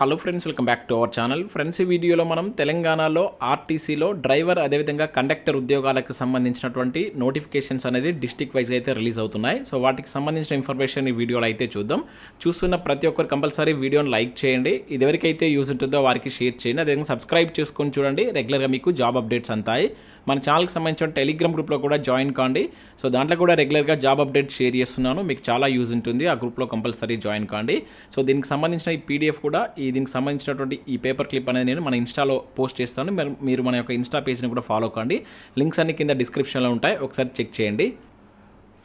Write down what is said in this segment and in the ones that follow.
Hello friends welcome back to our channel friends ఈ వీడియోలో మనం తెలంగాణలో ఆర్టీసీలో డ్రైవర్ అదేవిధంగా కండక్టర్ ఉద్యోగాలకు సంబంధించినటువంటి నోటిఫికేషన్స్ అనేది డిస్టిక్ వైజ్ అయితే రిలీజ్ అవుతున్నాయి. సో వాటికి సంబంధించిన ఇన్ఫర్మేషన్ ఈ వీడియోలో అయితే చూద్దాం. చూస్తున్న ప్రతి ఒక్కరు కంపల్సరీ వీడియోని లైక్ చేయండి. ఇది ఎవరికైతే యూజ్ ఉంటుందో వారికి షేర్ చేయండి. అదేవిధంగా సబ్స్క్రైబ్ చేసుకొని చూడండి. రెగ్యులర్గా మీకు జాబ్ అప్డేట్స్ అంతాయి. మన ఛానల్కి సంబంధించిన టెలిగ్రామ్ గ్రూప్లో కూడా జాయిన్ కాండి. సో దాంట్లో కూడా రెగ్యులర్గా జాబ్ అప్డేట్ షేర్ చేస్తున్నాను. మీకు చాలా యూజ్ ఉంటుంది. ఆ గ్రూప్లో కంపల్సరీ జాయిన్ కాండి. సో దీనికి సంబంధించిన ఈ పీడిఎఫ్ కూడా ఈ దీనికి సంబంధించినటువంటి ఈ పేపర్ క్లిప్ అనేది నేను మన ఇన్స్టాలో పోస్ట్ చేస్తాను. మీరు- మన యొక్క ఇన్స్టా పేజ్ని కూడా ఫాలో కండి. లింక్స్ అన్ని కింద డిస్క్రిప్షన్లో ఉంటాయి. ఒకసారి చెక్ చేయండి.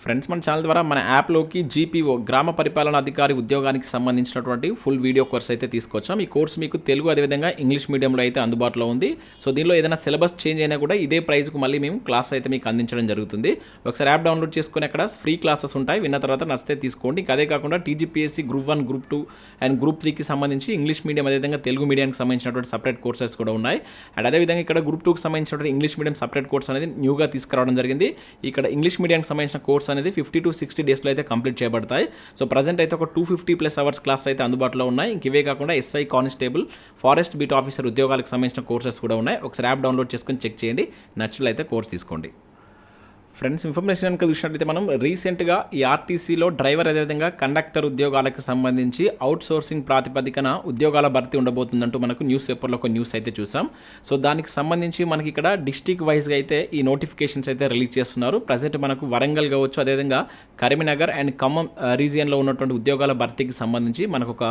ఫ్రెండ్స్ మన ఛానల్ ద్వారా మన యాప్లోకి జీపీఓ గ్రామ పరిపాలన అధికారి ఉద్యోగానికి సంబంధించినటువంటి ఫుల్ వీడియో కోర్స్ అయితే తీసుకొచ్చాం. ఈ కోర్స్ మీకు తెలుగు అదేవిధంగా ఇంగ్లీష్ మీడియంలో అయితే అందుబాటులో ఉంది. సో దీనిలో ఏదైనా సిలబస్ చేంజ్ అయినా కూడా ఇదే ప్రైస్కు మళ్ళీ మేము క్లాస్ అయితే మీకు అందించడం జరుగుతుంది. ఒకసారి యాప్ డౌన్లోడ్ చేసుకుని అక్కడ ఫ్రీ క్లాసెస్ ఉంటాయి. విన్న తర్వాత నచ్చితే తీసుకోండి. ఇంకా అదే కాకుండా TGPSC group one group two and group త్రీకి సంబంధించి ఇంగ్లీష్ మీడియం అదేవిధంగా తెలుగు మీడియానికి సంబంధించినటువంటి సపరేట్ కోర్సెస్ కూడా ఉన్నాయి. అండ్ అదేవిధంగా ఇక్కడ గ్రూప్ టూకి సంబంధించినటువంటి ఇంగ్లీష్ మీడియం సపరేట్ కోర్స్ అనేది న్యూగా తీసుకురావడం జరిగింది. ఇక్కడ ఇంగ్లీష్ మీడియానికి సంబంధించిన కోర్స్ అనేది ఫిఫ్టీ టు సిక్స్టీ డేస్లో అయితే కంప్లీట్ చేయబడతాయి. సో ప్రజెంట్ అయితే ఒక two fifty plus hours class అయితే అందుబాటులో ఉన్నాయి. ఇంక ఇవే కాకుండా SI constable forest beat officer ఉద్యోగాలకు సంబంధించిన కోర్సెస్ కూడా ఉన్నాయి. ఒకసారి యాప్ డౌన్లోడ్ చేసుకొని చెక్ చేయండి. నచ్చినట్లయితే కోర్స్ తీసుకోండి. ఫ్రెండ్స్ ఇన్ఫర్మేషన్ కనుక చూసినట్లయితే మనం రీసెంట్గా ఈ ఆర్టీసీలో డ్రైవర్ అదేవిధంగా కండక్టర్ ఉద్యోగాలకు సంబంధించి అవుట్ సోర్సింగ్ ప్రాతిపదికన ఉద్యోగాల భర్తీ ఉండబోతుందంటూ మనకు న్యూస్ పేపర్లో ఒక న్యూస్ అయితే చూసాం. సో దానికి సంబంధించి మనకి ఇక్కడ డిస్టిక్ వైజ్గా అయితే ఈ నోటిఫికేషన్స్ అయితే రిలీజ్ చేస్తున్నారు. ప్రజెంట్ మనకు వరంగల్ కావచ్చు అదేవిధంగా కరీంనగర్ అండ్ ఖమ్మం రీజియన్లో ఉన్నటువంటి ఉద్యోగాల భర్తీకి సంబంధించి మనకు ఒక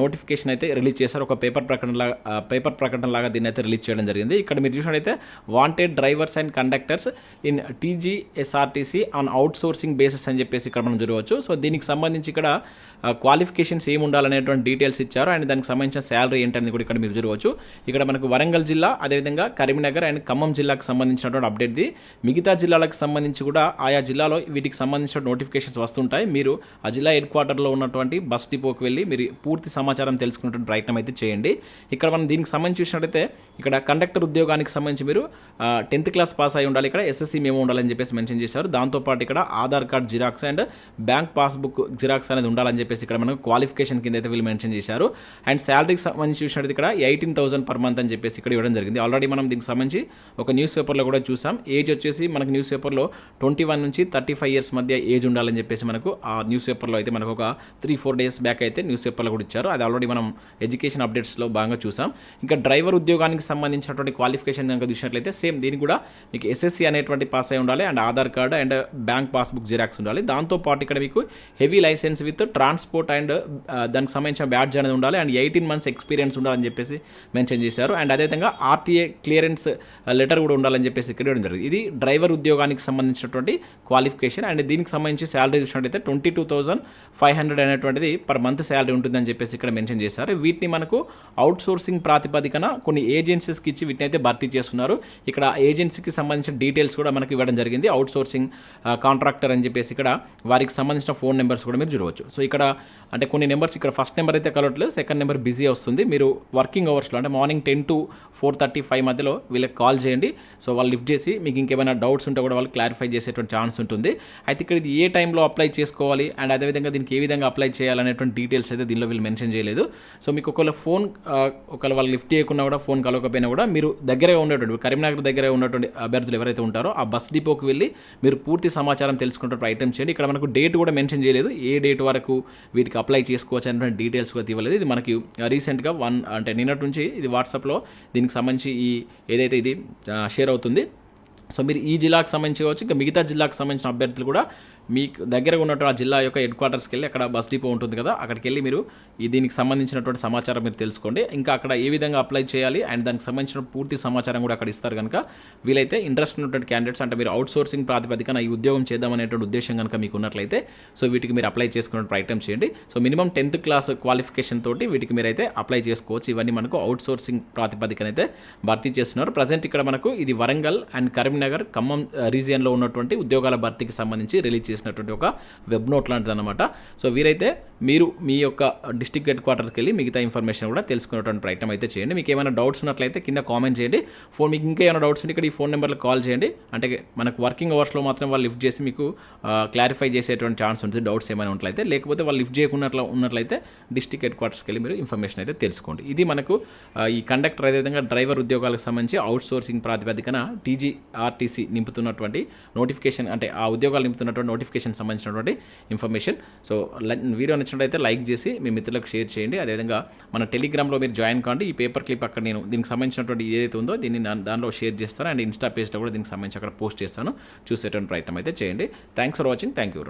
నోటిఫికేషన్ అయితే రిలీజ్ చేశారు. ఒక పేపర్ ప్రకటన పేపర్ ప్రకటన లాగా దీన్ని అయితే రిలీజ్ చేయడం జరిగింది. ఇక్కడ మీరు చూసినట్లయితే wanted drivers and conductors in TG TGSRTC on outsourcing basis అని చెప్పేసి ఇక్కడ మనం చూడవచ్చు. సో దీనికి సంబంధించి ఇక్కడ క్వాలిఫికేషన్స్ ఏమి ఉండాలనేటువంటి డీటెయిల్స్ ఇచ్చారు. అండ్ దానికి సంబంధించిన శాలరీ ఏంటనేది కూడా ఇక్కడ మీరు చూడవచ్చు. ఇక్కడ మనకు వరంగల్ జిల్లా అదేవిధంగా కరీంనగర్ అండ్ ఖమ్మం జిల్లాకు సంబంధించినటువంటి అప్డేట్ది మిగతా జిల్లాలకు సంబంధించి కూడా ఆయా జిల్లాలో వీటికి సంబంధించిన నోటిఫికేషన్స్ వస్తుంటాయి. మీరు ఆ జిల్లా హెడ్ క్వార్టర్లో ఉన్నటువంటి బస్ డిపోకి వెళ్ళి మీరు పూర్తి సమాచారం తెలుసుకునేటువంటి ప్రయత్నం అయితే చేయండి. ఇక్కడ మనం దీనికి సంబంధించి చూసినట్లయితే ఇక్కడ కండక్టర్ ఉద్యోగానికి సంబంధించి మీరు టెన్త్ క్లాస్ పాస్ అయి ఉండాలి. ఇక్కడ ఎస్ఎస్సీ మేము ఉండాలని చెప్పి చెప్పేసి మెన్షన్ చేశారు. దాంతోపాటు ఇక్కడ Aadhaar card xerox and bank passbook xerox అనేది ఉండాలని చెప్పేసి ఇక్కడ మనకు క్వాలిఫికేషన్ కింద అయితే వీళ్ళు మెన్షన్ చేశారు. అండ్ శాలరీకి సంబంధించి చూసినట్టు ఇక్కడ ఎయిటీన్ థౌసండ్ పర్ మంత్ అని చెప్పేసి ఇక్కడ ఇవ్వడం జరిగింది. ఆల్రెడీ మనం దీనికి సంబంధించి ఒక న్యూస్ పేపర్లో కూడా చూసాం. ఏజ్ వచ్చేసి మనకు న్యూస్ పేపర్లో ట్వంటీ వన్ నుంచి థర్టీ ఫైవ్ ఇయర్స్ మధ్య ఏజ్ ఉండాలని చెప్పేసి మనకు ఆ న్యూస్ పేపర్లో అయితే మనకు ఒక త్రీ ఫోర్ డేస్ బ్యాక్ అయితే న్యూస్ పేపర్లో కూడా ఇచ్చారు. అది ఆల్రెడీ మనం ఎడ్యుకేషన్ అప్డేట్స్లో బాగా చూసాం. ఇంకా డ్రైవర్ ఉద్యోగానికి సంబంధించినటువంటి క్వాలిఫికేషన్ కనుక చూసినట్లయితే సేమ్ దీనికి కూడా మీకు ఎస్ఎస్సీ అనేటువంటి పాస్ అయి ఉండాలి. And Aadhaar card and bank passbook xerox ఉండాలి. దాంతోపాటు ఇక్కడ మీకు heavy licence with transport and దానికి సంబంధించిన బ్యాడ్జ్ అనేది ఉండాలి. అండ్ ఎయిటీన్ మంత్స్ ఎక్స్పీరియన్స్ ఉండాలని చెప్పేసి మెన్షన్ చేశారు. అండ్ అదేవిధంగా ఆర్టీఏ క్లియరెన్స్ లెటర్ కూడా ఉండాలని చెప్పేసి ఇక్కడ జరిగింది. ఇది డ్రైవర్ ఉద్యోగానికి సంబంధించినటువంటి క్వాలిఫికేషన్. అండ్ దీనికి సంబంధించి శాలరీ చూసినట్టయితే twenty two thousand five hundred అనేటువంటిది పర్ మంత్ శాలరీ ఉంటుందని చెప్పేసి ఇక్కడ మెన్షన్ చేశారు. వీటిని మనకు అవుట్ సోర్సింగ్ ప్రాతిపదికన కొన్ని ఏజెన్సీస్కి ఇచ్చి వీటిని అయితే భర్తీ చేస్తున్నారు. ఇక్కడ ఏజెన్సీకి సంబంధించిన డీటెయిల్స్ కూడా మనకి ఇవ్వడం జరిగింది. అవుట్ సోర్సింగ్ కాంట్రాక్టర్ అని చెప్పేసి ఇక్కడ వారికి సంబంధించిన ఫోన్ నెంబర్స్ కూడా మీరు చూడవచ్చు. సో ఇక్కడ అంటే కొన్ని నెంబర్స్ ఇక్కడ ఫస్ట్ నెంబర్ అయితే కలవట్లేదు సెకండ్ నెంబర్ బిజీ వస్తుంది. మీరు వర్కింగ్ అవర్స్లో అంటే morning ten to four thirty five మధ్యలో వీళ్ళకి కాల్ చేయండి. సో వాళ్ళు లిఫ్ట్ చేసి మీకు ఇంకేమైనా డౌట్స్ ఉంటే కూడా వాళ్ళు క్లారిఫై చేసేటువంటి ఛాన్స్ ఉంటుంది. అయితే ఇక్కడ ఇది ఏ టైంలో అప్లై చేసుకోవాలి అండ్ అదేవిధంగా దీనికి ఏ విధంగా అప్లై చేయాలనేటువంటి డీటెయిల్స్ అయితే దీనిలో వీళ్ళు మెన్షన్ చేయలేదు. సో మీకు ఒకవేళ ఫోన్ ఒకవేళ వాళ్ళు లిఫ్ట్ చేయకుండా కూడా ఫోన్ కలవకపోయినా కూడా మీరు దగ్గరే ఉన్నటువంటి కరీంనగర్ దగ్గర ఉన్నటువంటి అభ్యర్థులు ఎవరైతే ఉంటారో ఆ బస్ డిపోకి వెళ్ళి మీరు పూర్తి సమాచారం తెలుసుకుంటే ప్రయత్నం చేయండి. ఇక్కడ మనకు డేట్ కూడా మెన్షన్ చేయలేదు. ఏ డేట్ వరకు వీటికి అప్లై చేసుకోవచ్చు అనేటువంటి డీటెయిల్స్ కూడా ఇవ్వలేదు. ఇది మనకి రీసెంట్గా వన్ అంటే నిన్నటి నుంచి ఇది వాట్సాప్లో దీనికి సంబంధించి ఈ ఏదైతే ఇది షేర్ అవుతుంది. సో మీరు ఈ జిల్లాకు సంబంధించి కావచ్చు ఇంకా మిగతా జిల్లాకు సంబంధించిన అభ్యర్థులు కూడా మీకు దగ్గర ఉన్నటువంటి ఆ జిల్లా యొక్క హెడ్ క్వార్టర్స్కి వెళ్ళి అక్కడ బస్ డిపో ఉంటుంది కదా అక్కడికి వెళ్ళి మీరు ఈ దీనికి సంబంధించినటువంటి సమాచారం మీరు తెలుసుకోండి. ఇంకా అక్కడ ఏ విధంగా అప్లై చేయాలి అండ్ దానికి సంబంధించిన పూర్తి సమాచారం కూడా అక్కడ ఇస్తారు కనుక వీలైతే ఇంట్రెస్ట్ ఉన్నటువంటి క్యాండిడేట్స్ అంటే మీరు అవుట్ సోర్సింగ్ ప్రాతిపదికన ఈ ఉద్యోగం చేద్దామనేటువంటి ఉద్దేశం కనుక మీకు ఉన్నట్లయితే సో వీటికి మీరు అప్లై చేసుకునే ప్రయత్నం చేయండి. So minimum tenth class qualification తోటి వీటికి మీరైతే అప్లై చేసుకోవచ్చు. ఇవన్నీ మనకు అవుట్ సోర్సింగ్ ప్రాతిపదికన అయితే భర్తీ చేస్తున్నారు. ప్రజెంట్ ఇక్కడ మనకు ఇది వరంగల్ అండ్ కరీంనగర్ ఖమ్మం రీజియన్లో ఉన్నటువంటి ఉద్యోగాల భర్తీకి సంబంధించి రిలీజ్ చేసినటువంటి ఒక వెబ్ నోట్ లాంటిది అనమాట సో వీరైతే మీరు మీ యొక్క డిస్టిక్ హెడ్ క్వార్టర్కి వెళ్ళి మిగతా ఇన్ఫర్మేషన్ కూడా తెలుసుకునేటువంటి ప్రయత్నం అయితే చేయండి. మీకు ఏమైనా డౌట్స్ ఉన్నట్లయితే కింద కామెంట్ చేయండి. ఫోన్ మీకు ఇంకా ఏమైనా డౌట్స్ ఉంటే ఇక్కడ ఈ ఫోన్ నెంబర్లో కాల్ చేయండి. అంటే మనకు వర్కింగ్ అవర్స్లో మాత్రం వాళ్ళు లిఫ్ట్ చేసి మీకు క్లారిఫై చేసేటువంటి ఛాన్స్ ఉంటుంది డౌట్స్ ఏమైనా ఉన్నట్లయితే. లేకపోతే వాళ్ళు లిఫ్ట్ చేయకున్నట్లు ఉన్నట్లయితే డిస్టిక్ హెడ్ క్వార్టర్స్కి వెళ్ళి మీరు ఇన్ఫర్మేషన్ అయితే తెలుసుకోండి. ఇది మనకు ఈ కండక్టర్ అదేవిధంగా డ్రైవర్ ఉద్యోగాలకు సంబంధించి అవుట్ సోర్సింగ్ ప్రాతిపదికన ఆర్టీసీ నింపుతున్నటువంటి నోటిఫికేషన్ అంటే ఆ ఉద్యోగాలు నింపుతున్నటువంటి నోటిఫికేషన్ సంబంధించినటువంటి ఇన్ఫర్మేషన్. సో వీడియో నచ్చినట్లయితే లైక్ చేసి మీ మిత్రులకు షేర్ చేయండి. అదేవిధంగా మన టెలిగ్రామ్లో మీరు జాయిన్ కాండి. ఈ పేపర్ క్లిప్ అక్కడ నేను దీనికి సంబంధించినటువంటి ఏదైతే ఉందో దీన్ని దానిలో షేర్ చేస్తాను. అండ్ ఇన్స్టా పేజ్లో కూడా దీనికి సంబంధించి అక్కడ పోస్ట్ చేస్తాను. చూసేటువంటి ప్రయత్నం అయితే చేయండి. Thanks for watching. Thank you